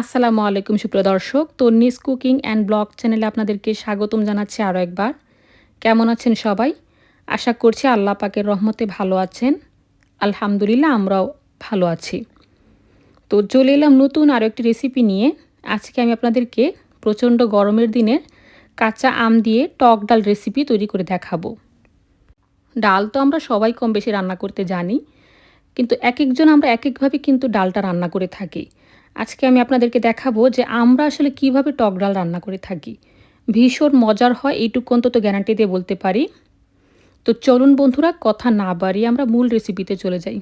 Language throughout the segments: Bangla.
আসসালামু আলাইকুম, সুপ্রিয় দর্শক। তন্নিস কুকিং অ্যান্ড ব্লগ চ্যানেলে আপনাদেরকে স্বাগতম জানাচ্ছি আরও একবার। কেমন আছেন সবাই? আশা করছি আল্লাহ পাকের রহমতে ভালো আছেন। আলহামদুলিল্লাহ, আমরাও ভালো আছি। তো চলে এলাম নতুন আরও একটি রেসিপি নিয়ে। আজকে আমি আপনাদেরকে প্রচণ্ড গরমের দিনে কাঁচা আম দিয়ে টক ডাল রেসিপি তৈরি করে দেখাবো। ডাল তো আমরা সবাই কম বেশি রান্না করতে জানি, কিন্তু এক একজন আমরা এক একভাবে কিন্তু ডালটা রান্না করে থাকি। আজকে আমি আপনাদেরকে দেখাবো যে আমরা আসলে কীভাবে টক ডাল রান্না করে থাকি। ভীষণ মজার হয়, এইটুকু অন্তত গ্যারান্টি দিয়ে বলতে পারি। তো চলুন বন্ধুরা, কথা না বাড়িয়ে আমরা মূল রেসিপিতে চলে যাই।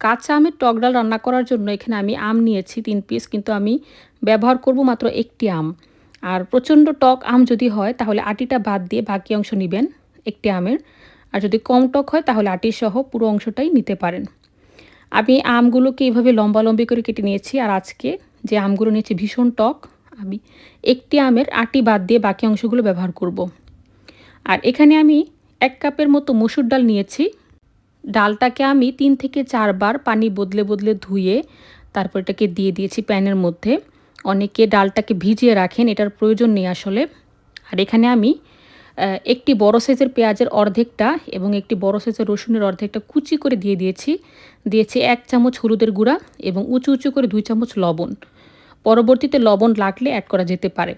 কাঁচা আমের টক ডাল রান্না করার জন্য এখানে আমি আম নিয়েছি, তিন পিস কিন্তু আমি ব্যবহার করব মাত্র একটি আম। আর প্রচণ্ড টক আম যদি হয়, তাহলে আটিটা বাদ দিয়ে বাকি অংশ নেবেন একটি আমের। আর যদি কম টক হয়, তাহলে আটি সহ পুরো অংশটাই নিতে পারেন। আমি আমগুলোকে এইভাবে লম্বা লম্বি করে কেটে নিয়েছি, আর আজকে যে আমগুলো নিয়েছি ভীষণ টক, আমি একটি আমের আটি বাদ দিয়ে বাকি অংশগুলো ব্যবহার করব। আর এখানে আমি এক কাপের মতো মসুর ডাল নিয়েছি। ডালটাকে আমি তিন থেকে চারবার পানি বদলে বদলে ধুয়ে তারপর এটাকে দিয়ে দিয়েছি প্যানের মধ্যে। অনেকে ডালটাকে ভিজিয়ে রাখেন, এটার প্রয়োজন নেই আসলে। আর এখানে আমি একটি বড় সাইজের পেঁয়াজের অর্ধেকটা এবং একটি বড় সাইজের রসুনের অর্ধেকটা কুচি করে দিয়ে দিয়েছি। দিয়েছি এক চামচ হলুদের গুঁড়া এবং উঁচু উঁচু করে দুই চামচ লবণ। পরবর্তীতে লবণ লাগলে অ্যাড করা যেতে পারে।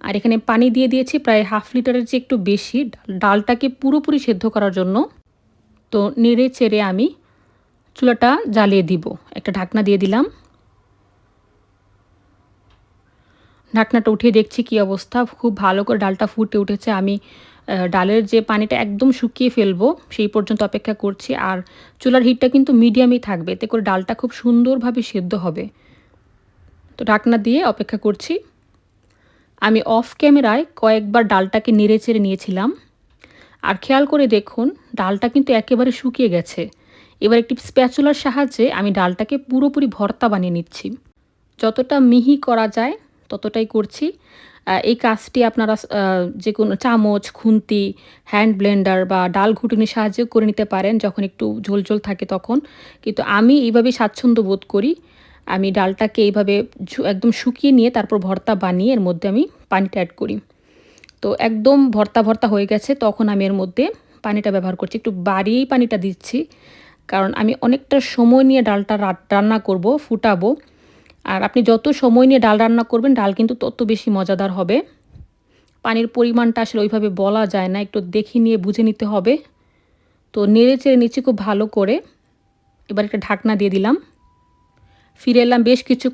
আর এখানে পানি দিয়ে দিয়েছি প্রায় হাফ লিটারের চেয়ে একটু বেশি। ডালটাকে পুরোপুরি সেদ্ধ করার জন্য তো নেড়ে চেড়ে আমি চুলাটা জ্বালিয়ে দিব। একটা ঢাকনা দিয়ে দিলাম। ঢাকনাটা উঠিয়ে দেখছি কি অবস্থা। খুব ভালো করে ডালটা ফুটে উঠেছে। আমি ডালের যে পানিটা একদম শুকিয়ে ফেলব, সেই পর্যন্ত অপেক্ষা করছি। আর চুলার হিটটা কিন্তু মিডিয়ামই থাকবে। এতে করে ডালটা খুব সুন্দরভাবে সেদ্ধ হবে। তো ঢাকনা দিয়ে অপেক্ষা করছি। আমি অফ ক্যামেরায় কয়েকবার ডালটাকে নেড়ে চেড়ে নিয়েছিলাম। আর খেয়াল করে দেখুন, ডালটা কিন্তু একেবারে শুকিয়ে গেছে। এবার একটি স্প্যাচুলার সাহায্যে আমি ডালটাকে পুরোপুরি ভর্তা বানিয়ে নিচ্ছি। যতটা মিহি করা যায় ততটাই করছি। এই কাজটি আপনারা যে কোনো চামচ, খুন্তি হ্যান্ড ব্লেন্ডার বা ডাল ঘুটুনির সাহায্যে করে নিতে পারেন যখন একটু ঝোল ঝোল থাকে তখন। কিন্তু আমি এইভাবেই স্বাচ্ছন্দ্য বোধ করি। আমি ডালটাকে এইভাবে একদম শুকিয়ে নিয়ে তারপর ভর্তা বানিয়ে এর মধ্যে আমি পানিটা অ্যাড করি। তো একদম ভর্তা ভর্তা হয়ে গেছে, তখন আমি এর মধ্যে পানিটা ব্যবহার করছি। একটু বাড়িয়েই পানিটা দিচ্ছি। কারণ আমি অনেকটা সময় নিয়ে ডালটা রান্না করব, ফুটাবো। আর আপনি যত সময় নিয়ে ডাল রান্না করবেন, ডাল কিন্তু তত বেশি মজাদার হবে। পানির পরিমাণটা আসলে ওইভাবে বলা যায় না, একটু দেখি নিয়ে বুঝে নিতে হবে। তো নেড়ে চেড়ে নিচ্ছি খুব ভালো করে। এবার একটা ঢাকনা দিয়ে দিলাম। ফিরে এলাম বেশ কিছু